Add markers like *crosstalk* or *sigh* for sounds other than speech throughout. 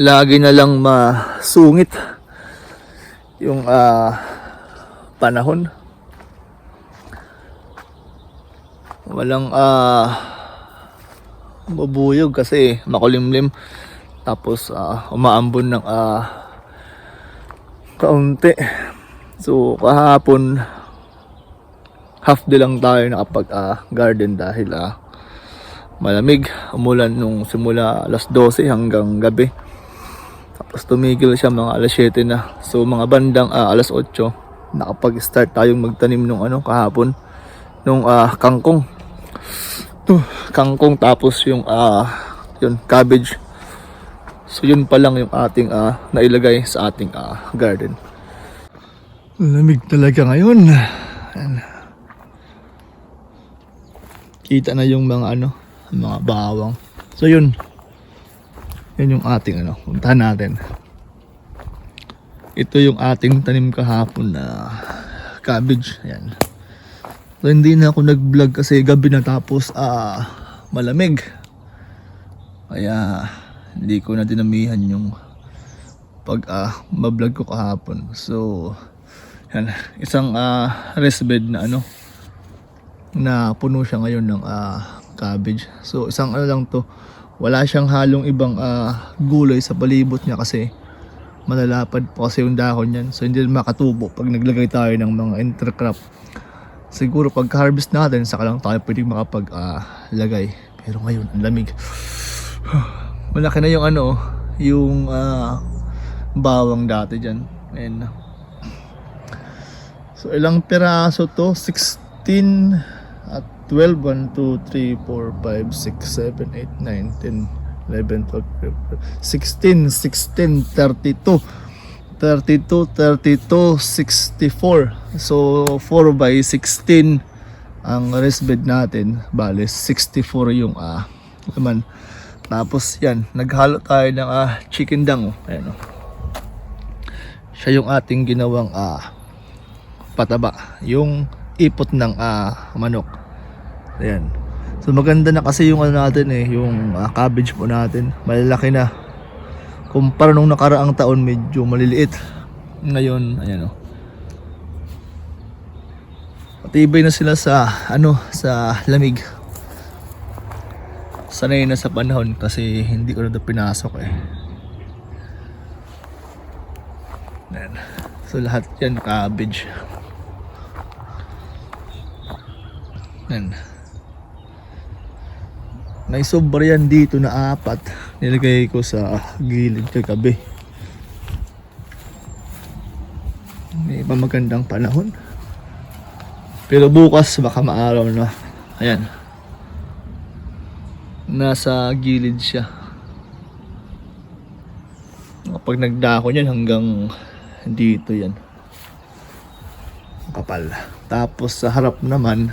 lagi na lang masungit yung ah, panahon. Walang ah mabuyog kasi makulimlim tapos ah, umaambon ng ah, kaunti. So kahapon half day lang tayo nakapag ah, garden dahil ah, malamig. Umulan nung simula alas 12 hanggang gabi. Tapos tumigil siya mga alas 7 na. So mga bandang ah, alas 8 nakapag-start tayong magtanim nung ano kahapon nung ah, kangkong. To, kangkong tapos yung ah, yun cabbage. So yun pa lang yung ating ah, nailagay sa ating ah, garden. Lamig talaga ngayon. Ayan. Kita na yung mga ano, mga bawang. So yun. Yan yung ating ano, puntahan natin. Ito yung ating tanim kahapon na cabbage. Ayan. So hindi na ako nag-vlog kasi gabi na tapos ah malamig. Kaya hindi ko na dinamihan yung pag ah ma-vlog ko kahapon. So yan, isang ah rest bed na ano na puno siya ngayon ng ah, cabbage. So isang ano lang to, wala siyang halong ibang ah, gulay sa palibot niya kasi malalapad po kasi yung dahon niyan. So hindi makatubo pag naglagay tayo ng mga intercrop. Siguro pag harvest natin, saka lang tayo pwedeng makapag ah, lagay. Pero ngayon, ang lamig. *sighs* Malaki na yung ano, yung ah, bawang dati dyan. Na. So ilang piraso to? 16 at 12, 1, 2, 3, 4, 5, 6, 7, 8, 9, 10, 11, 12, 13, 16, 16, 32, 32, 32, 64. So 4 by 16 ang rest bed natin. Bale, 64 yung ah, laman. Tapos yan, naghalo tayo ng ah, chicken dang. Oh. Ayan, oh. Siya yung ating ginawang ah, pataba. Yung ipot ng ah, manok. Ayan. So maganda na kasi yung ano natin eh, yung ah, cabbage po natin. Malalaki na. Kumpara nung nakaraang taon medyo maliliit. Ngayon, ayan oh. Matibay na sila sa ano, sa lamig. Sanay na sa panahon kasi hindi ko na ito pinasok eh. Ayan. So lahat yan cabbage. Yan. May sobra yan dito na apat. Nilagay ko sa gilid kagabi. May pa magandang panahon. Pero bukas baka maaraw na. Ayan. Nasa gilid siya. Kapag nagdako yan hanggang dito yan. Kapal. Tapos sa harap naman,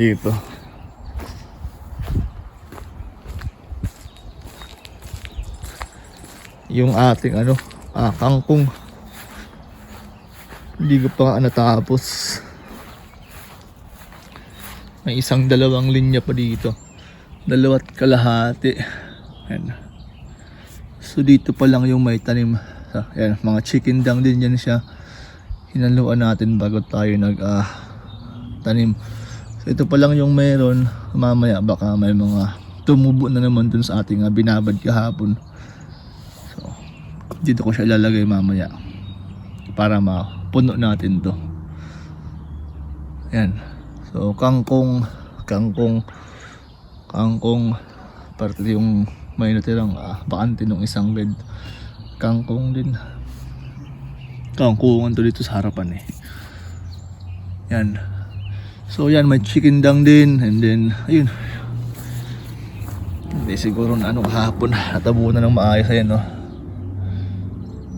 dito. Yung ating ano, ah, kangkong. Hindi ko pa natapos. May isang dalawang linya pa dito. Dalawat kalahati. Ayan. So dito pa lang yung may tanim. So, ayan, mga chicken dang din yan siya. Hinaluan natin bago tayo nag ah, tanim. So ito pa lang yung meron. Mamaya baka may mga tumubo na naman dun sa ating ah, binabad kahapon. So dito ko siya ilalagay mamaya para mapuno natin to. Yan. So kangkong, kangkong, kangkong, parte yung may natirang ah, bakante nung isang bed. Kangkong din. Kangkungan to dito sa harapan eh. Yan. So yan, may chicken dang din and then ayun. Hindi siguro na ano kahapon natabunan ng maayos ayan no.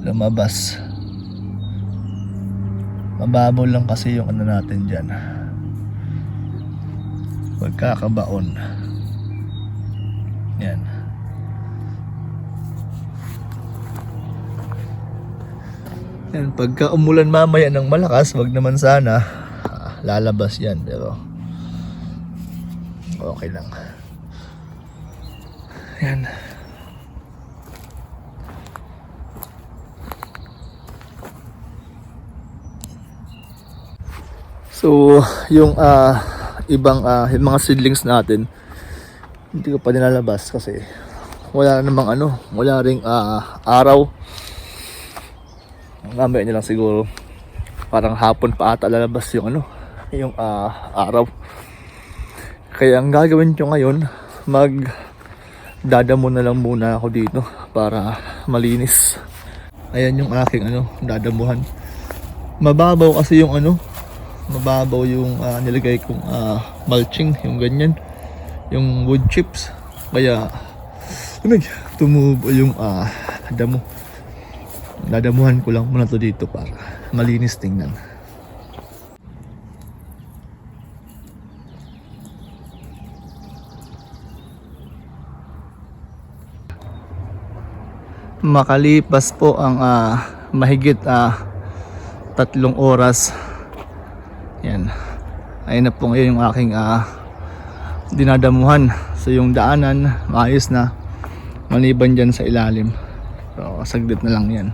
Lumabas. Mababaw lang kasi yung ano natin diyan. Pagkakabaon. Yan. Yan, pagka umulan mamaya ng malakas, wag naman sana lalabas yan, pero okay lang. Yan. So, yung ah, ibang ah, yung mga seedlings natin, hindi ko pa nilalabas kasi wala namang ano, wala ring ah, araw. Mamaya na lang siguro parang hapon pa ata lalabas yung ano, yung ah, araw. Kaya ang gagawin ko ngayon, mag dadamo na lang muna ako dito para malinis. Ayan yung aking ano, dadamuhan. Mababaw kasi yung ano, mababaw yung ah, nilagay kong ah, mulching, yung ganyan, yung wood chips. Kaya, umig, tumubo yung ah, damo. Dadamuhan ko lang muna to dito para malinis tingnan. Makalipas po ang ah, mahigit ah, tatlong oras yan. Ayun na po ngayon yung aking ah, dinadamuhan. So yung daanan, maayos na. Maliban dyan sa ilalim. So saglit na lang yan.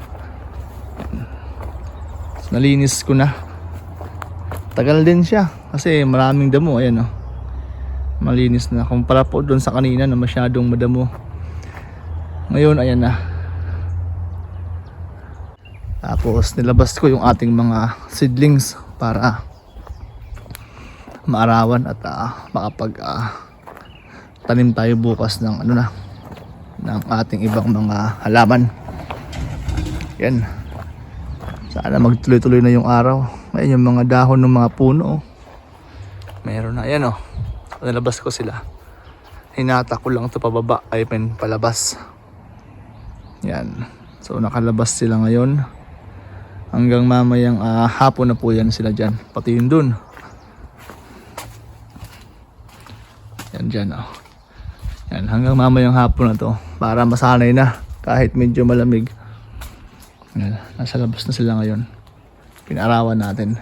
So, nalinis ko na. Tagal din siya. Kasi maraming damo. Ayan oh. Malinis na. Kumpara po doon sa kanina na masyadong madamo. Ngayon, ayan na. Tapos nilabas ko yung ating mga seedlings para maarawan at ah, makapag ah, tanim tayo bukas ng ano na ng ating ibang mga halaman. Yan. Sana magtuloy-tuloy na yung araw. Ngayon yung mga dahon ng mga puno. oh. Meron na. Yan oh. Nalabas ko sila. Hinata ko lang ito pababa. I mean palabas. Yan. So nakalabas sila ngayon. Hanggang mamayang ah, hapon na po yan sila dyan. Pati yun dun. Yan dyan oh. Yan hanggang mamayang hapon na to. Para masanay na. Kahit medyo malamig. Yan. Nasa labas na sila ngayon. Pinarawan natin.